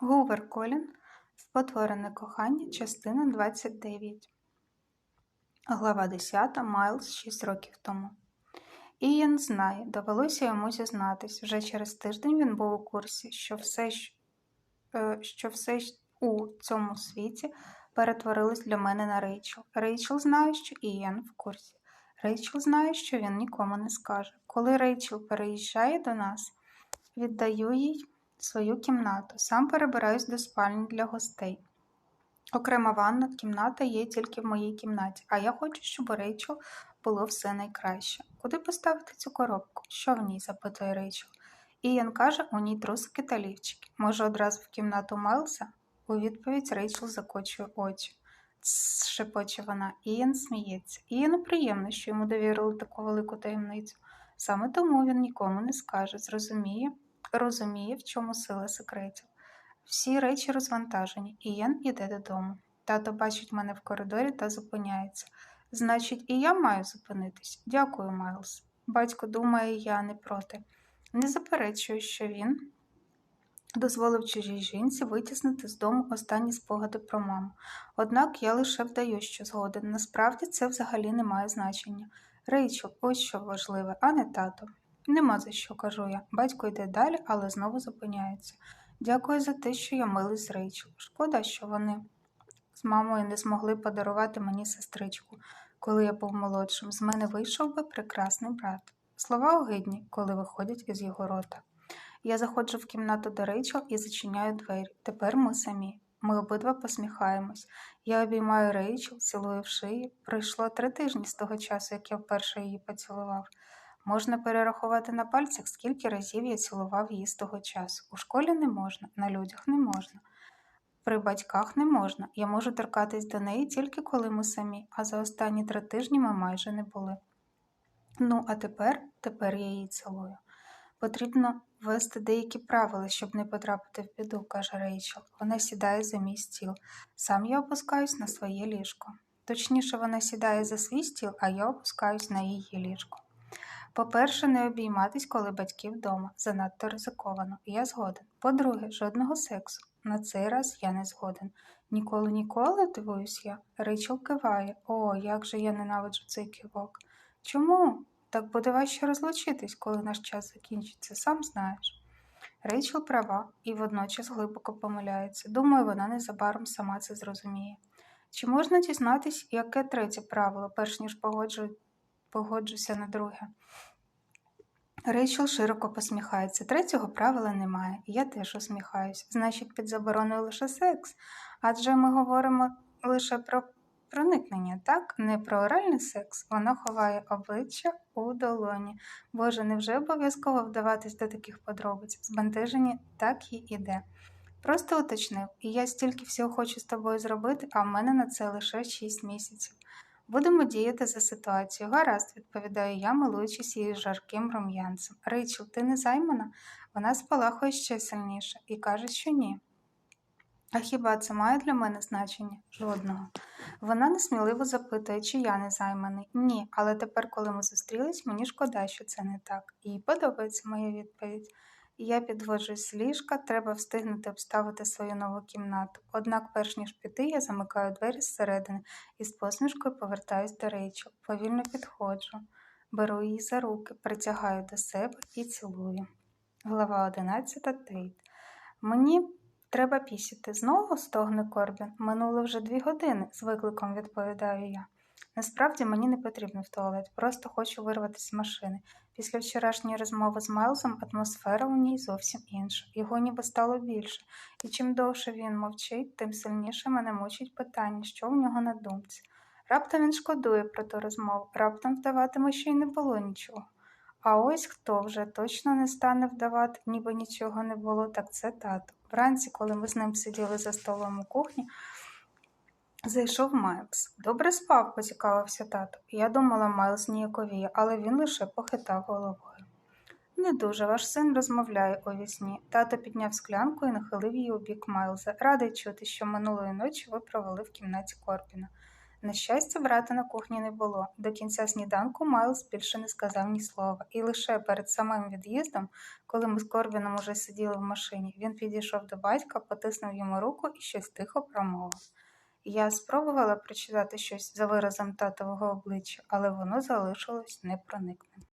Гувер Колін Спотворене кохання, частина 29. Глава 10. Майлз 6 років тому. Ієн знає, довелося йому зізнатись. Вже через тиждень він був у курсі, що все, е, що все у цьому світі перетворилось для мене на Рейчел. Рейчел знає, що Ієн в курсі. Рейчел знає, що він нікому не скаже. Коли Рейчел переїжджає до нас, віддаю їй свою кімнату, сам перебираюсь до спальні для гостей. Окрема ванна кімната є тільки в моїй кімнаті, а я хочу, щоб у Рейчел було все найкраще. Куди поставити цю коробку? Що в ній? запитує Рейчел. Іян каже, у ній трусики та лівчики. Може, одразу в кімнату Майлса? У відповідь Рейчел закочує очі. Тсс, шепоче вона. Іян сміється. Іяну приємно, що йому довірили таку велику таємницю. Саме тому він нікому не скаже, зрозуміє, розуміє, в чому сила секретів. Всі речі розвантажені, і Єн іде додому. Тато бачить мене в коридорі та зупиняється. Значить, і я маю зупинитись. Дякую, Майлз. Батько думає, я не проти. Не заперечую, що він дозволив чужій жінці витіснити з дому останні спогади про маму. Однак я лише вдаю, що згоден. Насправді це взагалі не має значення. Рейчел, ось що важливе, а не тато. Нема за що, кажу я. Батько йде далі, але знову зупиняється. Дякую за те, що я милий з Рейчел. Шкода, що вони з мамою не змогли подарувати мені сестричку, коли я був молодшим. З мене вийшов би прекрасний брат. Слова огидні, коли виходять із його рота. Я заходжу в кімнату до Рейчел і зачиняю двері. Тепер ми самі. Ми обидва посміхаємось. Я обіймаю Рейчел, цілую в шиї. Пройшло три тижні з того часу, як я вперше її поцілував. Можна перерахувати на пальцях, скільки разів я цілував її з того часу. У школі не можна, на людях не можна. При батьках не можна. Я можу торкатись до неї тільки коли ми самі, а за останні три тижні ми майже не були. Ну, а тепер, тепер я її цілую. Потрібно ввести деякі правила, щоб не потрапити в біду, каже Рейчел. Вона сідає за мій стіл. Сам я опускаюсь на своє ліжко. Точніше, вона сідає за свій стіл, а я опускаюсь на її ліжко. По-перше, не обійматись, коли батьки вдома. Занадто ризиковано. Я згоден. По-друге, жодного сексу. На цей раз я не згоден. Ніколи, ніколи, дивуюсь я. Рейчел киває. О, як же я ненавиджу цей кивок. Чому? Так буде важче розлучитись, коли наш час закінчиться, сам знаєш. Рейчел права і водночас глибоко помиляється. Думаю, вона незабаром сама це зрозуміє. Чи можна дізнатись, яке третє правило, перш ніж погоджу... погоджуся на друге? Рейчел широко посміхається. Третього правила немає, я теж усміхаюсь. Значить, під забороною лише секс. Адже ми говоримо лише про проникнення, так? Не про оральний секс. Вона ховає обличчя у долоні. Боже, невже обов'язково вдаватись до таких подробиць? Збентежені так і іде. Просто уточнив, і я стільки всього хочу з тобою зробити, а в мене на це лише шість місяців. Будемо діяти за ситуацією. Гаразд, відповідаю я, милуючись її жарким рум'янцем. Рейчел, ти не займана? Вона спалахує ще сильніше і каже, що ні. А хіба це має для мене значення? Жодного. Вона несміливо запитує, чи я не займаний. Ні, але тепер, коли ми зустрілись, мені шкода, що це не так. Їй подобається моя відповідь. Я підводжусь з ліжка, треба встигнути обставити свою нову кімнату. Однак, перш ніж піти, я замикаю двері зсередини і з посмішкою повертаюсь до Рейчел. Повільно підходжу, беру її за руки, притягаю до себе і цілую. Глава 11 Тейт. Мені треба пісіти. Знову стогне Корбін. Минуло вже дві години, з викликом відповідаю я. Насправді мені не потрібно в туалет, просто хочу вирватися з машини. Після вчорашньої розмови з Майлзом атмосфера у ній зовсім інша. Його ніби стало більше, і чим довше він мовчить, тим сильніше мене мучить питання, що в нього на думці. Раптом він шкодує про ту розмову, раптом вдаватиме, що й не було нічого. А ось хто вже точно не стане вдавати, ніби нічого не було, так це тато. Вранці, коли ми з ним сиділи за столом у кухні, Зайшов Майлз. Добре спав, поцікавився тато. Я думала, Майлз ніяковіє, але він лише похитав головою. Не дуже ваш син розмовляє у вісні. Тато підняв склянку і нахилив її у бік Майлза. Радий чути, що минулої ночі ви провели в кімнаті Корпіна. На щастя, брата на кухні не було. До кінця сніданку Майлз більше не сказав ні слова, і лише перед самим від'їздом, коли ми з Корбіном уже сиділи в машині, він підійшов до батька, потиснув йому руку і щось тихо промовив. Я спробувала прочитати щось за виразом татового обличчя, але воно залишилось непроникненим.